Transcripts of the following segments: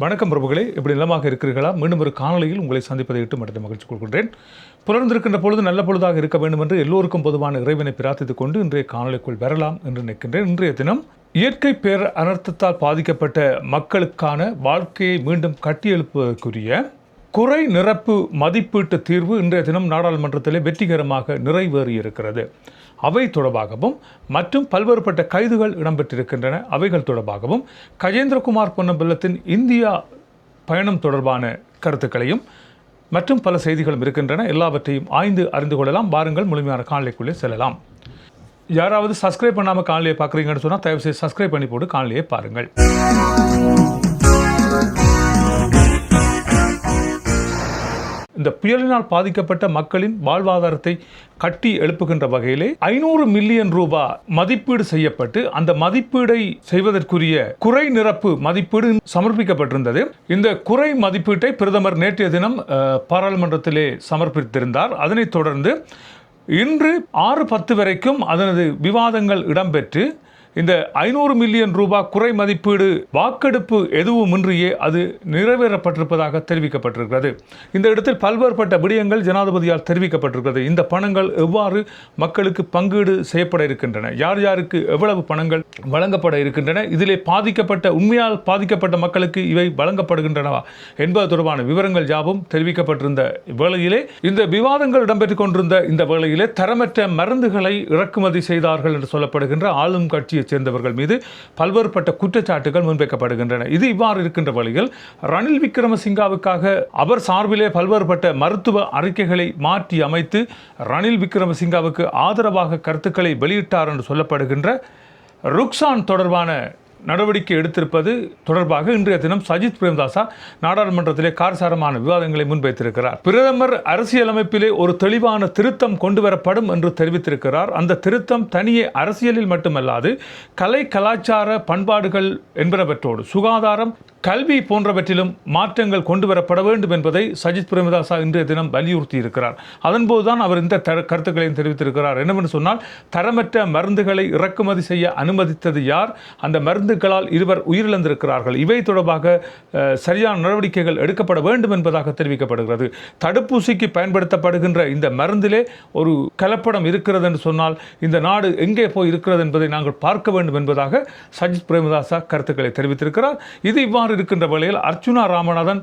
வணக்கம் பிரபுகளே. இப்படி நிலமாக இருக்கிறீர்களா? மீண்டும் ஒரு காணொலியில் உங்களை சந்திப்பதை இட்டு மட்டும் மகிழ்ச்சி கொள்கின்றேன். புலர்ந்திருக்கின்ற பொழுது நல்ல பொழுதாக இருக்க வேண்டும் என்று எல்லோருக்கும் பொதுவான இறைவனை பிரார்த்தித்துக் கொண்டு இன்றைய காணொலிக்குள் வரலாம் என்று நினைக்கின்றேன். இன்றைய தினம் இயற்கை பேர் அனர்த்தத்தால் பாதிக்கப்பட்ட மக்களுக்கான வாழ்க்கையை மீண்டும் கட்டியெழுப்புவதற்குரிய குறை நிரப்பு மதிப்பீட்டு தீர்வு இன்றைய தினம் நாடாளுமன்றத்திலே வெற்றிகரமாக நிறைவேறியிருக்கிறது. அவை தொடர்பாகவும் மற்றும் பல்வேறுபட்ட கைதுகள் இடம்பெற்றிருக்கின்றன. அவைகள் தொடர்பாகவும் கஜேந்திரகுமார் பொன்னம்பலத்தின் இந்தியா பயணம் தொடர்பான கருத்துக்களையும் மற்றும் பல செய்திகளும் இருக்கின்றன. எல்லாவற்றையும் ஆய்ந்து அறிந்து கொள்ளலாம். வாருங்கள் முழுமையான காணொலிக்குள்ளே செல்லலாம். யாராவது சப்ஸ்கிரைப் பண்ணாமல் காணொலியை பார்க்குறீங்கன்னு சொன்னால் தயவுசெய்து சப்ஸ்கிரைப் பண்ணி போட்டு காணொலியை பாருங்கள். இந்த புயலினால் பாதிக்கப்பட்ட மக்களின் வாழ்வாதாரத்தை கட்டி எழுப்புகின்ற வகையிலே ஐநூறு மில்லியன் ரூபாய் மதிப்பீடு செய்யப்பட்டு அந்த மதிப்பீடை செய்வதற்குரிய குறை நிரப்பு மதிப்பீடு சமர்ப்பிக்கப்பட்டிருந்தது. இந்த குறை மதிப்பீட்டை பிரதமர் நேற்றைய தினம் அஹ், பாராளுமன்றத்திலே சமர்ப்பித்திருந்தார். அதனைத் தொடர்ந்து இன்று ஆறு பத்து வரைக்கும் அதனது விவாதங்கள் இடம்பெற்று இந்த ஐநூறு மில்லியன் ரூபாய் குறை மதிப்பீடு வாக்கெடுப்பு எதுவுமின்றியே அது நிறைவேறப்பட்டிருப்பதாக தெரிவிக்கப்பட்டிருக்கிறது. இந்த இடத்தில் பல்வேறுபட்ட விடயங்கள் ஜனாதிபதியால் தெரிவிக்கப்பட்டிருக்கிறது. இந்த பணங்கள் எவ்வாறு மக்களுக்கு பங்கீடு செய்யப்பட இருக்கின்றன? யார் யாருக்கு எவ்வளவு பணங்கள் வழங்கப்பட இருக்கின்றன? இதிலே பாதிக்கப்பட்ட உண்மையால் பாதிக்கப்பட்ட மக்களுக்கு இவை வழங்கப்படுகின்றனவா என்பது தொடர்பான விவரங்கள் யாவும் தெரிவிக்கப்பட்டிருந்த வேளையிலே இந்த விவாதங்கள் இடம்பெற்றுக் கொண்டிருந்த இந்த வேளையிலே தரமற்ற மருந்துகளை இறக்குமதி செய்தார்கள் என்று சொல்லப்படுகின்ற ஆளும் கட்சி கட்சியைச் சேர்ந்தவர்கள் மீது பல்வேறுபட்ட குற்றச்சாட்டுகள் முன்வைக்கப்படுகின்றன. இது இவ்வாறு இருக்கின்ற வழியில் ரணில் விக்ரமசிங்காவுக்காக அவர் சார்பிலே பல்வேறுபட்ட மருத்துவ அறிக்கைகளை மாற்றி அமைத்து ரணில் விக்ரமசிங்காவுக்கு ஆதரவாக கருத்துக்களை வெளியிட்டார் என்று சொல்லப்படுகின்ற ருக்ஸான் தொடர்பான நடவடிக்கை எடுத்திருப்பது தொடர்பாக இன்றைய தினம் சஜித் பிரேம்தாசா நாடாளுமன்றத்திலே காரசாரமான விவாதங்களை முன்வைத்திருக்கிறார். பிரதமர் அரசியலமைப்பிலே ஒரு தெளிவான திருத்தம் கொண்டு வரப்படும் என்று தெரிவித்திருக்கிறார். அந்த திருத்தம் தனியே அரசியலில் மட்டுமல்லாது கலை கலாச்சார பண்பாடுகள் என்பனவற்றோடு சுகாதாரம் கல்வி போன்றவற்றிலும் மாற்றங்கள் கொண்டு வரப்பட வேண்டும் என்பதை சஜித் பிரேமதாசா இன்றைய தினம் வலியுறுத்தி இருக்கிறார் அதன்போது தான் அவர் இந்த தர கருத்துக்களையும் தெரிவித்திருக்கிறார். என்னவென்று சொன்னால் தரமற்ற மருந்துகளை இறக்குமதி செய்ய அனுமதித்தது யார்? அந்த மருந்துகளால் இருவர் உயிரிழந்திருக்கிறார்கள். இவை தொடர்பாக சரியான நடவடிக்கைகள் எடுக்கப்பட வேண்டும் என்பதாக தெரிவிக்கப்படுகிறது. தடுப்பூசிக்கு பயன்படுத்தப்படுகின்ற இந்த மருந்திலே ஒரு கலப்படம் இருக்கிறது என்று சொன்னால் இந்த நாடு எங்கே போய் இருக்கிறது என்பதை நாங்கள் பார்க்க வேண்டும் என்பதாக சஜித் பிரேமதாசா கருத்துக்களை தெரிவித்திருக்கிறார். இது இவ்வாறு இருக்கின்ற வேளையில் அர்ச்சுனா ராமநாதன்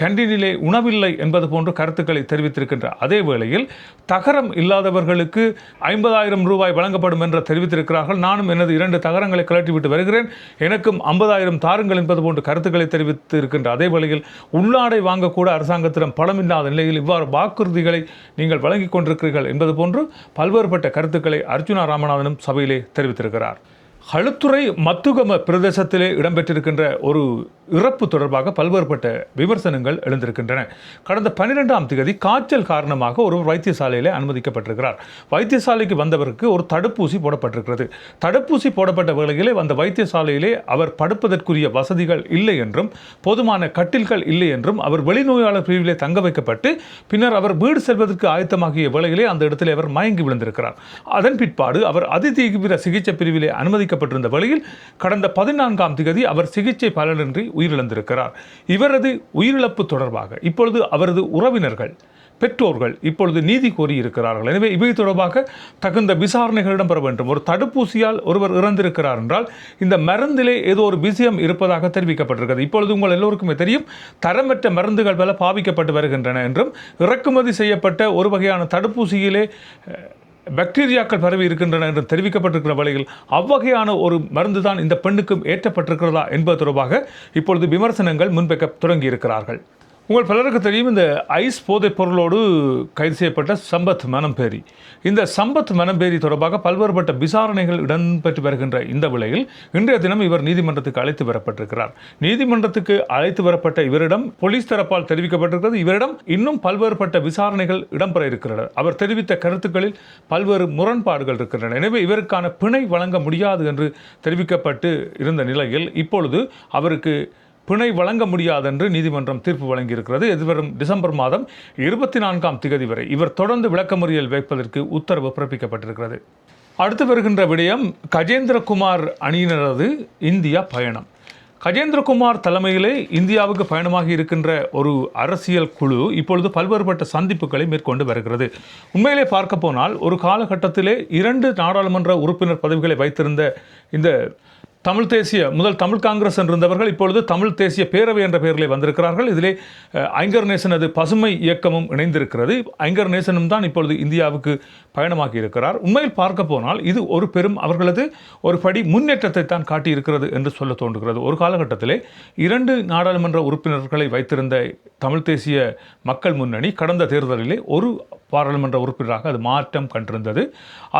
கேண்டீனிலே உணவில்லை என்பது போன்ற கருத்துக்களை தெரிவித்திருக்கின்ற அதே வேளையில் தகரம் இல்லாதவர்களுக்கு ஐம்பதாயிரம் ரூபாய் வழங்கப்படும் என்று தெரிவித்திருக்கிறார்கள். நானும் எனது இரண்டு தகரங்களை கலட்டிவிட்டு வருகிறேன். எனக்கும் ஐம்பதாயிரம் தாருங்கள் என்பது போன்ற கருத்துக்களை தெரிவித்து இருக்கின்ற அதே வேளையில் உள்ளாடை வாங்கக்கூட அரசாங்கத்திடம் பலமில்லாத நிலையில் இவ்வாறு வாக்குறுதிகளை நீங்கள் வழங்கிக் கொண்டிருக்கிறீர்கள் என்பது போன்று பல்வேறுபட்ட கருத்துக்களை அர்ச்சுனா ராமநாதனும் சபையிலே தெரிவித்திருக்கிறார். களுத்துறை மத்துகம பிரதேசத்திலே இடம்பெற்றிருக்கின்ற ஒரு இறப்பு தொடர்பாக பல்வேறுபட்ட விமர்சனங்கள் எழுந்திருக்கின்றன. கடந்த பன்னிரெண்டாம் தேதி காய்ச்சல் காரணமாக ஒரு வைத்தியசாலையிலே அனுமதிக்கப்பட்டிருக்கிறார். வைத்தியசாலைக்கு வந்தவருக்கு ஒரு தடுப்பூசி போடப்பட்டிருக்கிறது. தடுப்பூசி போடப்பட்ட வேளையிலே அந்த வைத்தியசாலையிலே அவர் படுப்பதற்குரிய வசதிகள் இல்லை என்றும் போதுமான கட்டில்கள் இல்லை என்றும் அவர் வெளிநோயாளர் பிரிவிலே தங்க வைக்கப்பட்டு பின்னர் அவர் வீடு செல்வதற்கு ஆயத்தமாகிய வேளையிலே அந்த இடத்திலே அவர் மயங்கி விழுந்திருக்கிறார். அதன் பிற்பாடு அவர் அதிதீவிர சிகிச்சை பிரிவிலே அனுமதிக்கப்பட்டிருந்த வேளையில் கடந்த பதினான்காம் திகதி அவர் சிகிச்சை பலனின்றி உயிரிழந்திருக்கிறார். இவரது உயிரிழப்பு தொடர்பாக இப்பொழுது அவரது உறவினர்கள் பெற்றோர்கள் இப்பொழுது நீதி கோரி இருக்கிறார்கள் எனவே இவை தொடர்பாக தகுந்த விசாரணைகள் இடம்பெற வேண்டும். ஒரு தடுப்பூசியால் ஒருவர் இறந்திருக்கிறார் என்றால் இந்த மருந்திலே ஏதோ ஒரு விஷயம் இருப்பதாக தெரிவிக்கப்பட்டிருக்கிறது. இப்பொழுது உங்கள் எல்லோருக்குமே தெரியும் தரமற்ற மருந்துகள் பல பாவிக்கப்பட்டு வருகின்றன என்றும் இறக்குமதி செய்யப்பட்ட ஒரு வகையான தடுப்பூசியிலே பாக்டீரியாக்கள் பரவி இருக்கின்றன என்று தெரிவிக்கப்பட்டிருக்கிற வழியில் அவ்வகையான ஒரு மருந்து தான் இந்த பெண்ணுக்கும் ஏற்றப்பட்டிருக்கிறதா என்பது தொடர்பாக இப்பொழுது விமர்சனங்கள் முன்வைக்க தொடங்கி இருக்கிறார்கள் உங்கள் பலருக்கு தெரியும் இந்த ஐஸ் போதைப் பொருளோடு கைது செய்யப்பட்ட சம்பத் மனம்பேரி. இந்த சம்பத் மனம்பேரி தொடர்பாக பல்வேறுபட்ட விசாரணைகள் இடம்பெற்று வருகின்ற இந்த விலையில் இன்றைய தினம் இவர் நீதிமன்றத்துக்கு அழைத்து வரப்பட்டிருக்கிறார். நீதிமன்றத்துக்கு அழைத்து வரப்பட்ட இவரிடம் போலீஸ் தரப்பால் தெரிவிக்கப்பட்டிருக்கிறது. இவரிடம் இன்னும் பல்வேறுபட்ட விசாரணைகள் இடம்பெற இருக்கிறது அவர் தெரிவித்த கருத்துக்களில் பல்வேறு முரண்பாடுகள் இருக்கின்றன. எனவே இவருக்கான பிணை வழங்க முடியாது என்று தெரிவிக்கப்பட்டு இருந்த நிலையில் இப்பொழுது அவருக்கு பிணை வழங்க முடியாதென்று நீதிமன்றம் தீர்ப்பு வழங்கியிருக்கிறது. எதிர்வரும் டிசம்பர் மாதம் இருபத்தி நான்காம் திகதி வரை இவர் தொடர்ந்து விளக்கமறியல் வைப்பதற்கு உத்தரவு பிறப்பிக்கப்பட்டிருக்கிறது. அடுத்து வருகின்ற விடயம் கஜேந்திரகுமார் அணியினரது இந்தியா பயணம். கஜேந்திரகுமார் தலைமையிலே இந்தியாவுக்கு பயணமாகி இருக்கின்ற ஒரு அரசியல் குழு இப்பொழுது பல்வேறுபட்ட சந்திப்புகளை மேற்கொண்டு வருகிறது. உண்மையிலே பார்க்க போனால் ஒரு காலகட்டத்திலே இரண்டு நாடாளுமன்ற உறுப்பினர் பதவிகளை வைத்திருந்த இந்த தமிழ் தேசிய முதல் தமிழ் காங்கிரஸ் என்றிருந்தவர்கள் இப்பொழுது தமிழ் தேசிய பேரவை என்ற பெயரிலே வந்திருக்கிறார்கள். இதிலே ஐங்கர் நேசனது பசுமை இயக்கமும் இணைந்திருக்கிறது. ஐங்கர் நேசனும் தான் இப்பொழுது இந்தியாவுக்கு பயணமாகி இருக்கிறார். உண்மையில் பார்க்க போனால் இது ஒரு பெரும் அவர்களது ஒரு படி முன்னேற்றத்தை தான் காட்டியிருக்கிறது என்று சொல்ல தோன்றுகிறது. ஒரு காலகட்டத்திலே இரண்டு நாடாளுமன்ற உறுப்பினர்களை வைத்திருந்த தமிழ் தேசிய மக்கள் முன்னணி கடந்த தேர்தலிலே ஒரு பாராளுமன்ற உறுப்பினராக அது மாற்றம் கண்டிருந்தது.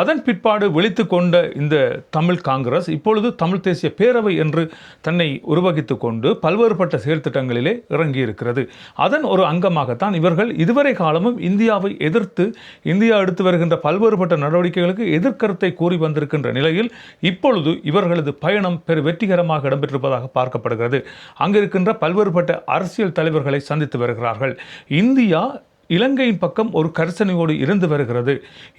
அதன் பிற்பாடு விழித்து கொண்ட இந்த தமிழ் காங்கிரஸ் இப்பொழுது தமிழ் தேசிய பேரவை என்று தன்னை உருவகித்து கொண்டு பல்வேறுபட்ட செயல்திட்டங்களிலே இறங்கியிருக்கிறது. அதன் ஒரு அங்கமாகத்தான் இவர்கள் இதுவரை காலமும் இந்தியாவை எதிர்த்து இந்தியா எடுத்து வருகின்ற பல்வேறுபட்ட நடவடிக்கைகளுக்கு எதிர்க்கருத்தை கூறி வந்திருக்கின்ற நிலையில் இப்பொழுது இவர்களது பயணம் பெரு வெற்றிகரமாக இடம்பெற்றிருப்பதாக பார்க்கப்படுகிறது. அங்கிருக்கின்ற பல்வேறுபட்ட அரசியல் தலைவர்களை சந்தித்து வருகிறார்கள். இந்தியா இலங்கையின் பக்கம் ஒரு கரிசனையோடு இருந்து வருகிறது.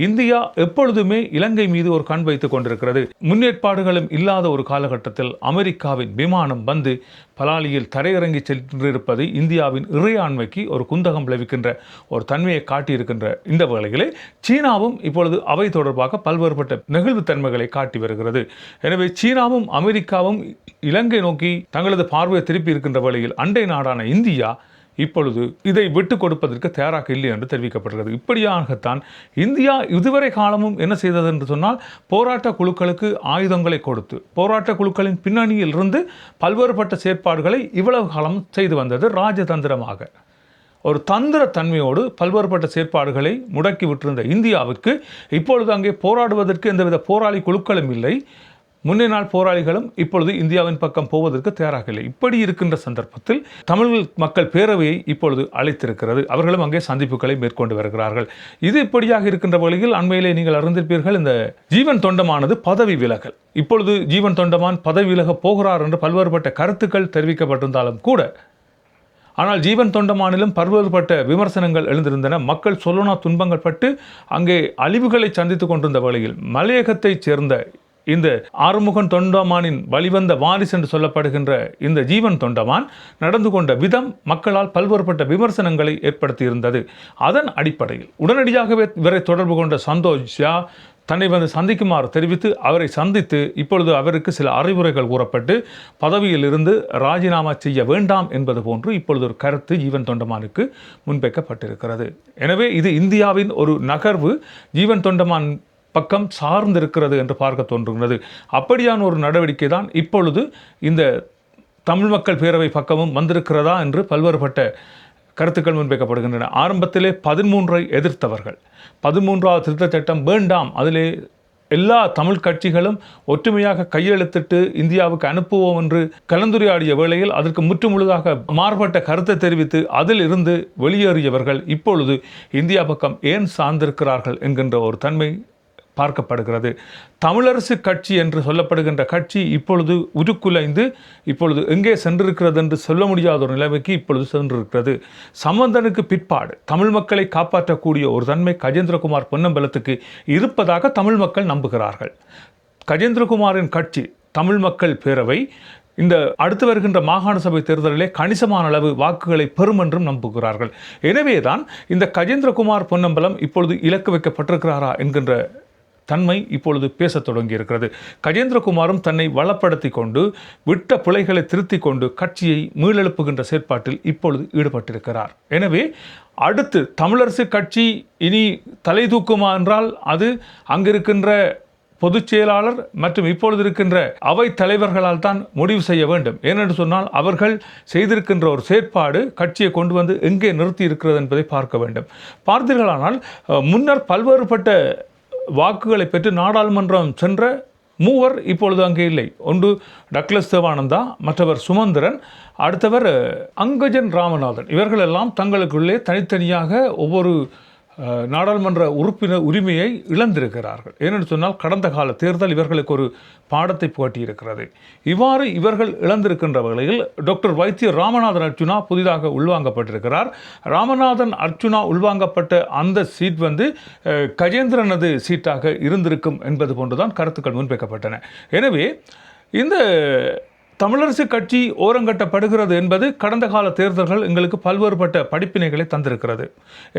இந்தியா எப்பொழுதுமே இலங்கை மீது ஒரு கண் வைத்துக் கொண்டிருக்கிறது. முன்னேற்பாடுகளும் இல்லாத ஒரு காலகட்டத்தில் அமெரிக்காவின் விமானம் வந்து பலாலியில் தரையிறங்கி சென்றிருப்பது இந்தியாவின் இறையாண்மைக்கு ஒரு குந்தகம் விளைவிக்கின்ற ஒரு தன்மையை காட்டியிருக்கின்ற இந்த வேளையிலே சீனாவும் இப்பொழுது அவை தொடர்பாக பல்வேறுபட்ட நெகிழ்வுத்தன்மைகளை காட்டி வருகிறது. எனவே சீனாவும் அமெரிக்காவும் இலங்கை நோக்கி தங்களது பார்வையை திருப்பி இருக்கின்ற வேளையில் அண்டை நாடான இந்தியா இப்பொழுது இதை விட்டு கொடுப்பதற்கு தயாராக இல்லை என்று தெரிவிக்கப்படுகிறது. இப்படியாகத்தான் இந்தியா இதுவரை காலமும் என்ன செய்தது என்று சொன்னால் போராட்ட குழுக்களுக்கு ஆயுதங்களை கொடுத்து போராட்ட குழுக்களின் பின்னணியில் இருந்து பல்வேறுபட்ட செயற்பாடுகளை இவ்வளவு காலம் செய்து வந்தது ராஜதந்திரமாக. ஒரு தந்திர தன்மையோடு பல்வேறுபட்ட செயற்பாடுகளை முடக்கி விட்டிருந்த இந்தியாவுக்கு இப்பொழுது அங்கே போராடுவதற்கு எந்தவித போராளி குழுக்களும் இல்லை. முன்னே நாள் போராளிகளும் இப்பொழுது இந்தியாவின் பக்கம் போவதற்கு தயாராக இல்லை இப்படி இருக்கின்ற சந்தர்ப்பத்தில் தமிழ் மக்கள் பேரவையை இப்பொழுது அழைத்திருக்கிறது. அவர்களும் அங்கே சந்திப்புகளை மேற்கொண்டு வருகிறார்கள். இது இப்படியாக இருக்கின்ற வழியில் அண்மையிலே நீங்கள் அறிந்திருப்பீர்கள் இந்த ஜீவன் தொண்டமானது பதவி விலகல். இப்பொழுது ஜீவன் தொண்டமான் பதவி விலக போகிறார் என்று பல்வேறுபட்ட கருத்துக்கள் தெரிவிக்கப்பட்டிருந்தாலும் கூட ஆனால் ஜீவன் தொண்டமானிலும் பல்வேறுபட்ட விமர்சனங்கள் எழுந்திருந்தன. மக்கள் சொல்லனா துன்பங்கள் பட்டு அங்கே அழிவுகளை சந்தித்துக் கொண்டிருந்த வேளையில் மலையகத்தைச் சேர்ந்த இந்த ஆறுமுகன் தொண்டமானின் வழிவந்த வாரிசு என்று சொல்லப்படுகின்ற இந்த ஜீவன் தொண்டமான் நடந்து கொண்ட விதம் மக்களால் பல்வேறுபட்ட விமர்சனங்களை ஏற்படுத்தியிருந்தது. அதன் அடிப்படையில் உடனடியாகவே இவரை தொடர்பு கொண்ட சந்தோஷ் ஷா தன்னை வந்து சந்திக்குமாறு தெரிவித்து அவரை சந்தித்து இப்பொழுது அவருக்கு சில அறிவுரைகள் கூறப்பட்டு பதவியில் இருந்து ராஜினாமா செய்ய வேண்டாம் என்பது போன்று இப்பொழுது ஒரு கருத்து ஜீவன் தொண்டமானுக்கு முன்வைக்கப்பட்டிருக்கிறது. எனவே இது இந்தியாவின் ஒரு நகர்வு. ஜீவன் தொண்டமான் பக்கம் சார்ந்திருக்கிறது என்று பார்க்க தோன்றுகிறது. அப்படியான ஒரு நடவடிக்கை தான் இப்பொழுது இந்த தமிழ் மக்கள் பேரவை பக்கமும் வந்திருக்கிறதா என்று பல்வேறுபட்ட கருத்துக்கள் முன்வைக்கப்படுகின்றன. ஆரம்பத்திலே பதிமூன்றை எதிர்த்தவர்கள். பதிமூன்றாவது திருத்த சட்டம் வேண்டாம். அதிலே எல்லா தமிழ் கட்சிகளும் ஒற்றுமையாக கையெழுத்திட்டு இந்தியாவுக்கு அனுப்புவோம் என்று கலந்துரையாடிய வேளையில் அதற்கு முற்றுமுழுதாக மாறுபட்ட கருத்தை தெரிவித்து அதில் இருந்து வெளியேறியவர்கள் இப்பொழுது இந்தியா பக்கம் ஏன் சார்ந்திருக்கிறார்கள் என்கின்ற ஒரு தன்மை பார்க்கப்படுகிறது. தமிழரசு கட்சி என்று சொல்லப்படுகின்ற கட்சி இப்பொழுது உருக்குலைந்து இப்பொழுது எங்கே சென்றிருக்கிறது என்று சொல்ல முடியாத ஒரு நிலைமைக்கு இப்பொழுது சென்றிருக்கிறது. சம்பந்தனுக்கு பிற்பாடு தமிழ் மக்களை காப்பாற்றக்கூடிய ஒரு தன்மை கஜேந்திரகுமார் பொன்னம்பலத்துக்கு இருப்பதாக தமிழ் மக்கள் நம்புகிறார்கள். கஜேந்திரகுமாரின் கட்சி தமிழ் மக்கள் பேரவை இந்த அடுத்து வருகின்ற மாகாண சபை தேர்தலிலே கணிசமான அளவு வாக்குகளை பெறும் என்றும் நம்புகிறார்கள். எனவேதான் இந்த கஜேந்திரகுமார் பொன்னம்பலம் இப்பொழுது இலக்கு வைக்கப்பட்டிருக்கிறாரா என்கின்ற தன்மை இப்பொழுது பேசத் தொடங்கி இருக்கிறது கஜேந்திரகுமாரும் தன்னை வளப்படுத்தி கொண்டு விட்ட பிழைகளை திருத்தி கொண்டு கட்சியை மீளெழுப்புகின்ற செயற்பாட்டில் இப்பொழுது ஈடுபட்டிருக்கிறார். எனவே அடுத்து தமிழரசு கட்சி இனி தலை தூக்குமா என்றால் அது அங்கிருக்கின்ற பொதுச் செயலாளர் மற்றும் இப்பொழுது இருக்கின்ற அவை தலைவர்களால் தான் முடிவு செய்ய வேண்டும். ஏனென்று சொன்னால் அவர்கள் செய்திருக்கின்ற ஒரு செயற்பாடு கட்சியை கொண்டு வந்து எங்கே நிறுத்தி இருக்கிறது என்பதை பார்க்க வேண்டும். பார்த்தீர்களானால் முன்னர் பல்வேறுபட்ட வாக்குகளை பெற்று நாடாளுமன்றம் சென்ற மூவர் இப்பொழுது அங்கே இல்லை. ஒன்று டக்ளஸ் தேவானந்தா மற்றவர் சுமந்திரன் அடுத்தவர் அங்கஜன் ராமநாதன். இவர்களெல்லாம் தங்களுக்குள்ளே தனித்தனியாக ஒவ்வொரு நாடாளுமன்ற உறுப்பினர் உரிமையை இழந்திருக்கிறார்கள். ஏனென்று சொன்னால் கடந்த கால தேர்தல் இவர்களுக்கு ஒரு பாடத்தை புகட்டியிருக்கிறது. இவ்வாறு இவர்கள் இழந்திருக்கின்ற வகையில் டாக்டர் வைத்திய ராமநாதன் அர்ச்சுனா புதிதாக உள்வாங்கப்பட்டிருக்கிறார். ராமநாதன் அர்ச்சுனா உள்வாங்கப்பட்ட அந்த சீட் வந்து கஜேந்திரனது சீட்டாக இருந்திருக்கும் என்பது போன்றுதான் கருத்துக்கள் முன்வைக்கப்பட்டன. எனவே இந்த தமிழரசு கட்சி ஓரங்கட்டப்படுகிறது என்பது கடந்த கால தேர்தல்கள் எங்களுக்கு பல்வேறுபட்ட படிப்பினைகளை தந்திருக்கிறது.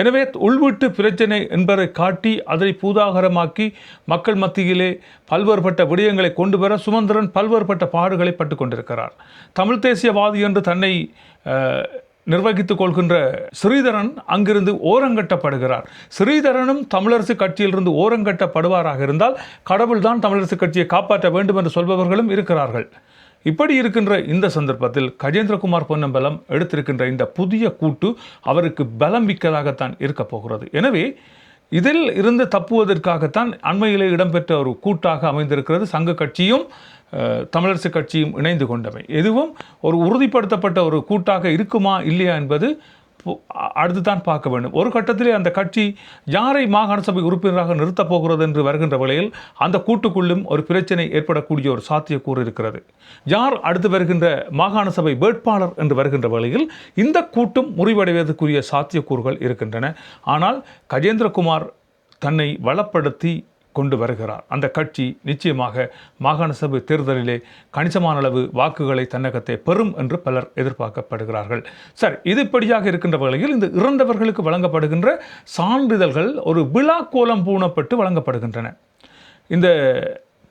எனவே உள்வீட்டு பிரச்சனை என்பதை காட்டி அதை பூதாகரமாக்கி மக்கள் மத்தியிலே பல்வேறுபட்ட விடயங்களை கொண்டு வர சுமந்திரன் பல்வேறுபட்ட பாடுகளை பட்டு கொண்டிருக்கிறார். தமிழ் தேசியவாதி என்று தன்னை நிர்வகித்துக் கொள்கின்ற ஸ்ரீதரன் அங்கிருந்து ஓரங்கட்டப்படுகிறார். ஸ்ரீதரனும் தமிழரசு கட்சியிலிருந்து ஓரங்கட்டப்படுவாராக இருந்தால் கடவுள்தான் தமிழரசு கட்சியை காப்பாற்ற வேண்டும் என்று சொல்பவர்களும் இருக்கிறார்கள். இப்படி இருக்கின்ற இந்த சந்தர்ப்பத்தில் கஜேந்திரகுமார் பொன்னம்பலம் எடுத்திருக்கின்ற இந்த புதிய கூட்டு அவருக்கு பலம் மிக்கதாகத்தான் இருக்கப் போகிறது. எனவே இதில் இருந்து தப்புவதற்காகத்தான் அண்மையிலே இடம்பெற்ற ஒரு கூட்டாக அமைந்திருக்கிறது. சங்க கட்சியும் தமிழரசுக் தமிழரசு கட்சியும் இணைந்து கொண்டவை. எதுவும் ஒரு உறுதிப்படுத்தப்பட்ட ஒரு கூட்டாக இருக்குமா இல்லையா என்பது அடுத்து தான் அடுத்துதான் பார்க்க வேண்டும். ஒரு கட்டத்திலே அந்த கட்சி யாரை மாகாண சபை உறுப்பினராக நிறுத்தப் போகிறது என்று வருகின்ற வேளையில் அந்த கூட்டுக்குள்ளும் ஒரு பிரச்சனை ஏற்படக்கூடிய ஒரு சாத்தியக்கூறு இருக்கிறது. யார் அடுத்து வருகின்ற மாகாண சபை வேட்பாளர் என்று வருகின்ற வேளையில் இந்த கூட்டும் முறிவடைவதற்குரிய சாத்தியக்கூறுகள் இருக்கின்றன. ஆனால் கஜேந்திரகுமார் தன்னை வளப்படுத்தி கொண்டு வருகிறார். அந்த கட்சி நிச்சயமாக மாகாண சபை தேர்தலிலே கணிசமான அளவு வாக்குகளை தன்னகத்தை பெறும் என்று பலர் எதிர்பார்க்கப்படுகிறார்கள். சார் இதுபடியாக இருக்கின்ற வகையில் இந்த இறந்தவர்களுக்கு வழங்கப்படுகின்ற சான்றிதழ்கள் ஒரு விழா கோலம் பூணப்பட்டு வழங்கப்படுகின்றன. இந்த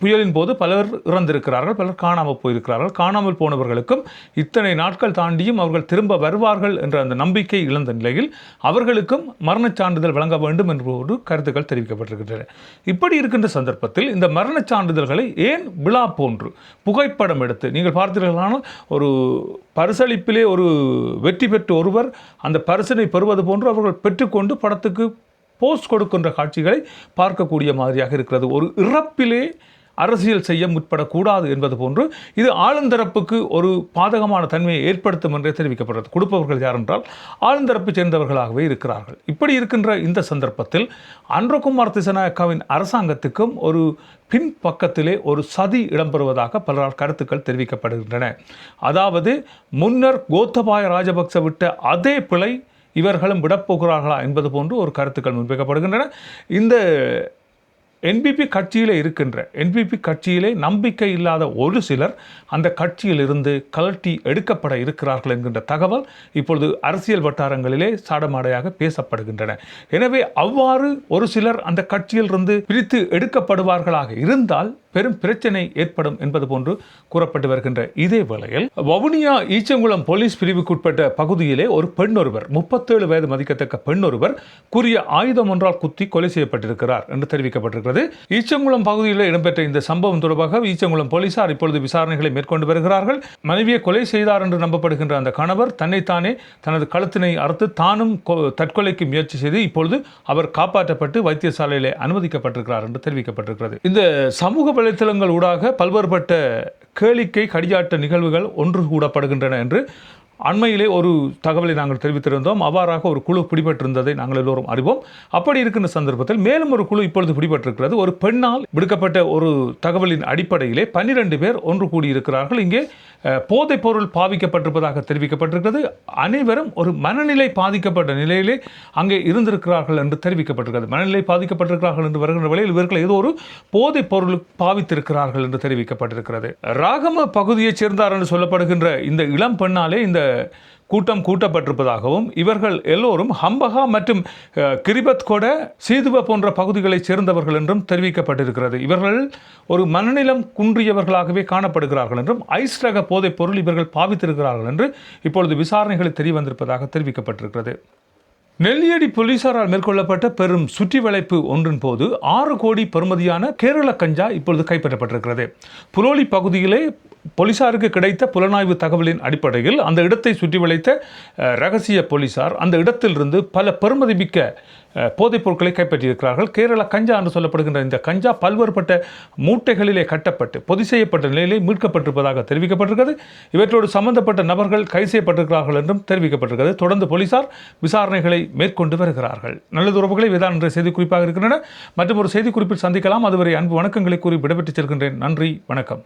புயலின் போது பலர் இறந்திருக்கிறார்கள் பலர் காணாமல் போயிருக்கிறார்கள். காணாமல் போனவர்களுக்கும் இத்தனை நாட்கள் தாண்டியும் அவர்கள் திரும்ப வருவார்கள் என்ற அந்த நம்பிக்கை இழந்த நிலையில் அவர்களுக்கும் மரணச் சான்றிதழ் வழங்க வேண்டும் என்பது கருத்துக்கள் தெரிவிக்கப்பட்டிருக்கின்றன. இப்படி இருக்கின்ற சந்தர்ப்பத்தில் இந்த மரணச் சான்றிதழ்களை ஏன் விழா போன்று புகைப்படம் எடுத்து நீங்கள் பார்த்தீர்களானால் ஒரு பரிசளிப்பிலே ஒரு வெற்றி பெற்ற ஒருவர் அந்த பரிசனை பெறுவது போன்று அவர்கள் பெற்றுக்கொண்டு படத்துக்கு போஸ்ட் கொடுக்கின்ற காட்சிகளை பார்க்கக்கூடிய மாதிரியாக இருக்கிறது. ஒரு இறப்பிலே அரசியல் செய்ய முற்படக்கூடாது என்பது போன்று இது ஆளுந்தரப்புக்கு ஒரு பாதகமான தன்மையை ஏற்படுத்தும் என்றே தெரிவிக்கப்படுகிறது. கொடுப்பவர்கள் யார் என்றால் ஆளுந்தரப்பு சேர்ந்தவர்களாகவே இருக்கிறார்கள். இப்படி இருக்கின்ற இந்த சந்தர்ப்பத்தில் அன்றகுமார் திசநாயக்காவின் அரசாங்கத்துக்கும் ஒரு பின் பக்கத்திலே ஒரு சதி இடம்பெறுவதாக பலரால் கருத்துக்கள் தெரிவிக்கப்படுகின்றன. அதாவது முன்னர் கோத்தபாய ராஜபக்ச விட்ட அதே பிழை இவர்களும் விடப்போகிறார்களா என்பது போன்று ஒரு கருத்துக்கள் முன்வைக்கப்படுகின்றன. இந்த என்பிபி கட்சியிலே இருக்கின்ற என்பிபி கட்சியிலே நம்பிக்கை இல்லாத ஒரு சிலர் அந்த கட்சியிலிருந்து கழட்டி எடுக்கப்பட இருக்கிறார்கள் என்கின்ற தகவல் இப்பொழுது அரசியல் வட்டாரங்களிலே சாடமாடையாக பேசப்படுகின்றன. எனவே அவ்வாறு ஒரு சிலர் அந்த கட்சியிலிருந்து பிரித்து எடுக்கப்படுவார்களாக இருந்தால் பெரும் பிரச்சனை ஏற்படும் என்பது போன்று கூறப்பட்டு வருகின்ற இதே வேளையில் வவுனியா ஈச்சங்குளம் போலீஸ் பிரிவுக்குட்பட்ட பகுதியிலே ஒரு பெண் ஒருவர் முப்பத்தேழு வயது மதிக்கத்தக்க பெண் ஒருவர் கூறிய ஆயுதம் ஒன்றால் குத்தி கொலை செய்யப்பட்டிருக்கிறார் என்று தெரிவிக்கப்பட்டிருக்கிறது. ஈச்சங்குளம் பகுதியில் இடம்பெற்ற இந்த சம்பவம் தொடர்பாக ஈச்சங்குளம் போலீசார் இப்பொழுது விசாரணைகளை மேற்கொண்டு வருகிறார்கள். மனைவியை கொலை செய்தார் என்று நம்பப்படுகின்ற அந்த கணவர் தன்னைத்தானே தனது கழுத்தினை அறுத்து தானும் தற்கொலைக்கு முயற்சி செய்து இப்பொழுது அவர் காப்பாற்றப்பட்டு வைத்தியசாலையில் அனுமதிக்கப்பட்டிருக்கிறார் என்று தெரிவிக்கப்பட்டிருக்கிறது. இந்த சமூக வலைத்தளங்கள் ஊடாக பல்வேறுபட்ட கேளிக்கை கடியாட்ட நிகழ்வுகள் ஒன்று கூடப்படுகின்றன என்று அண்மையிலே ஒரு தகவலை நாங்கள் தெரிவித்திருந்தோம். அவ்வாறாக ஒரு குழு பிடிபட்டிருந்ததை நாங்கள் எல்லோரும் அறிவோம். அப்படி இருக்கின்ற சந்தர்ப்பத்தில் மேலும் ஒரு குழு இப்பொழுது பிடிபட்டிருக்கிறது. ஒரு பெண்ணால் விடுக்கப்பட்ட ஒரு தகவலின் அடிப்படையிலே பன்னிரண்டு பேர் ஒன்று கூடியிருக்கிறார்கள். இங்கே போதைப் பொருள் பாவிக்கப்பட்டிருப்பதாக தெரிவிக்கப்பட்டிருக்கிறது. அனைவரும் ஒரு மனநிலை பாதிக்கப்பட்ட நிலையிலே அங்கே இருந்திருக்கிறார்கள் என்று தெரிவிக்கப்பட்டிருக்கிறது. மனநிலை பாதிக்கப்பட்டிருக்கிறார்கள் என்று வருகின்ற வேளையில் இவர்கள் ஏதோ ஒரு போதைப் பொருள் பாவித்திருக்கிறார்கள் என்று தெரிவிக்கப்பட்டிருக்கிறது. ராகம பகுதியைச் சேர்ந்தார் என்று சொல்லப்படுகின்ற இந்த இளம் பெண்ணாலே இந்த கூட்டம் கூட்டப்பட்டிருப்பதாகவும் இவர்கள் எல்லோரும் ஹம்பகா மற்றும் கிரிபத் கொட சீதுவ போன்ற பகுதிகளைச் சேர்ந்தவர்கள் என்றும் தெரிவிக்கப்பட்டிருக்கிறது. இவர்கள் ஒரு மனநிலம் குன்றியவர்களாகவே காணப்படுகிறார்கள் என்றும் ஐஸ் ரக போதைப் பொருள் இவர்கள் பாவித்திருக்கிறார்கள் என்று இப்பொழுது விசாரணைகளில் தெரிய வந்திருப்பதாக தெரிவிக்கப்பட்டிருக்கிறது. நெல்லியடி போலீசாரால் மேற்கொள்ளப்பட்ட பெரும் சுற்றி வளைப்பு ஒன்றின் போது ஆறு கோடி பெறுமதியான கேரள கஞ்சா இப்பொழுது கைப்பற்றப்பட்டிருக்கிறது. புலோலி பகுதியிலே போலீசாருக்கு கிடைத்த புலனாய்வு தகவலின் அடிப்படையில் அந்த இடத்தை சுற்றி வளைத்த ரகசிய போலீசார் அந்த இடத்திலிருந்து பல பெருமதி மிக்க போதைப் பொருட்களை கைப்பற்றியிருக்கிறார்கள். கேரள கஞ்சா என்று சொல்லப்படுகின்ற இந்த கஞ்சா பல்வேறுபட்ட மூட்டைகளிலே கட்டப்பட்டு பொதி செய்யப்பட்ட நிலையிலே மீட்கப்பட்டிருப்பதாக தெரிவிக்கப்பட்டிருக்கிறது. இவற்றோடு சம்பந்தப்பட்ட நபர்கள் கைது செய்யப்பட்டிருக்கிறார்கள் என்றும் தெரிவிக்கப்பட்டிருக்கிறது. தொடர்ந்து போலீசார் விசாரணைகளை மேற்கொண்டு வருகிறார்கள். நல்லது உறவுகளை இவைதான் என்ற செய்தி குறிப்பாக இருக்கின்றன. மற்றும் ஒரு செய்தி குறிப்பில் சந்திக்கலாம். அதுவரை அன்பு வணக்கங்களை கூறி விடைபெற்றுச் செல்கின்றேன். நன்றி வணக்கம்.